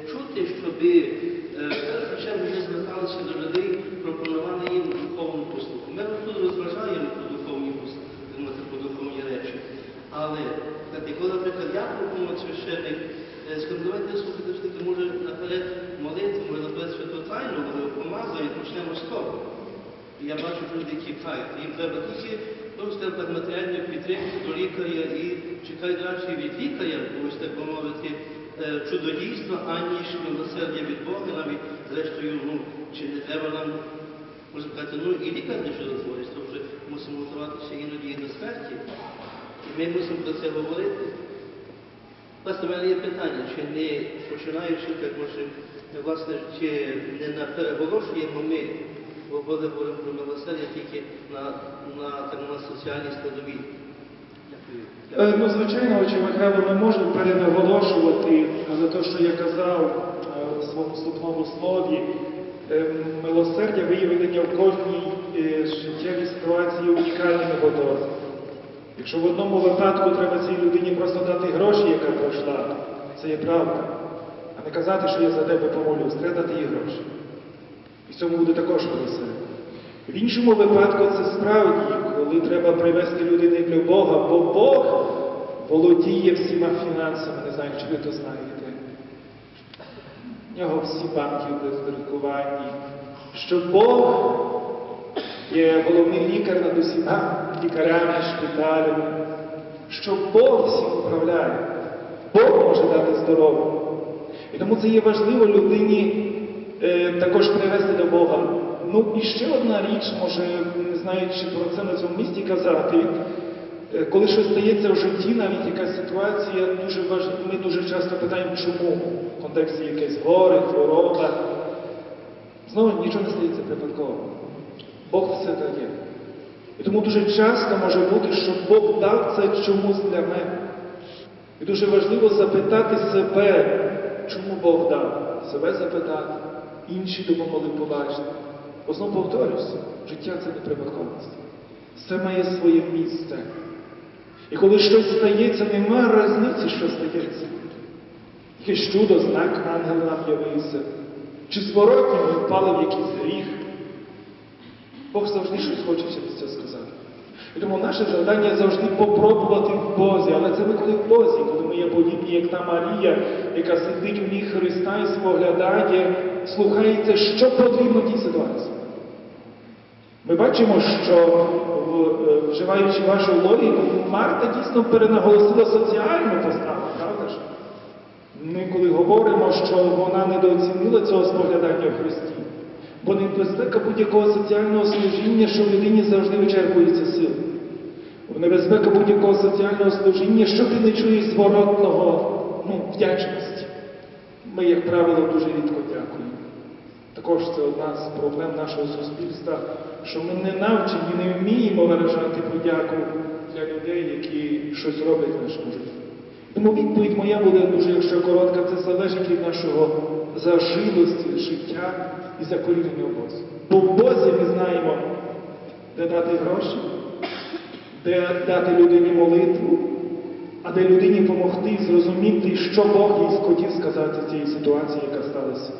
чути, щоб в першу чергу ми зверталися до людей, пропонували їм духовну послугу. Ми тут розважаємо про духовні послуги, про духовні речі. Але коли, наприклад, я пропоную священник, е, скажу, давайте слухайте, що таки може наперед молитву, може наперед святу тайну, може помазати, і почнемо з того. Я бачу, люди тікають. Їм треба тільки, ну, матеріальної підтримки до лікаря і чекають радше від лікаря, ось так би мовити, чудодійства, аніж милосердя від Бога, навіть зрештою, ну, чи не треба нам, можна сказати, ну і лікар не чудотворець, тому що мусимо готуватися іноді і до смерті. І ми мусимо про це говорити. Власне, в мене є питання, чи не починаючи, так може, власне, чи не переголошуємо ми, бо коли говоримо про милосердя тільки на, на, так, на соціальній складовій. Е, Ну, звичайно, отче Михайло, ми можемо перенаголошувати, але те, що я казав е, у своєму вступному слові, е, милосердя виявлення в кожній е, життєвій ситуації унікальними готові. Якщо в одному випадку треба цій людині просто дати гроші, яка пройшла, це є правда. А не казати, що я за тебе помолюсь, треба дати їй гроші. І в цьому буде також милосердя. В іншому випадку це справді, коли треба привести людини для Бога, бо Бог володіє всіма фінансами, не знаю, чи ви то знаєте. В нього всі банки бездруковані. Що Бог є головний лікар над усіма лікарями, шпиталями, що Бог всім управляє, Бог може дати здоров'я. І тому це є важливо людині е, також привести до Бога. Ну і ще одна річ, може, не знаю, чи про це на цьому місці казати. Е, Коли щось стається в житті, навіть якась ситуація дуже важлива, ми дуже часто питаємо, чому в контексті якесь горе, хвороба. Знову нічого не стається випадково. Бог все дає. І тому дуже часто може бути, що Бог дав це чомусь для мене. І дуже важливо запитати себе, чому Бог дав. Себе запитати, інші допомогли побачити. Бо знову повторюся, життя це не випадковість. Все має своє місце. І коли щось стається, нема різниці, що стається. Якесь чудо, знак ангел нам явився. Чи зворотні ми впали в якийсь гріх. Бог завжди щось хоче через це сказати. І тому наше завдання завжди попробувати в Бозі. Але це ми коли в Бозі, коли ми є подібні, як та Марія, яка сидить в ніг Христа і споглядає, слухається, що потрібно тій ситуації. Ми бачимо, що е, вживаючи вашу логіку, Марта дійсно перенаголосила соціальну поставу, правда ж? Ми коли говоримо, що вона недооцінила цього споглядання в Христі, бо небезпека будь-якого соціального служіння, що в людині завжди вичерпується сил. Небезпека будь-якого соціального служіння, що ти не чуєш зворотного ну, вдячності. Ми, як правило, дуже рідко дякуємо. Також це одна з проблем нашого суспільства, що ми не навчені, не вміємо виражати подяку для людей, які щось роблять в нашому житті. Тому відповідь моя буде дуже, якщо коротка, це залежить від нашого зажилості життя і закорінення в Бозі. Бо в Бозі ми знаємо, де дати гроші, де дати людині молитву, а де людині допомогти зрозуміти, що Бог їй хотів сказати з цієї ситуації, яка сталася.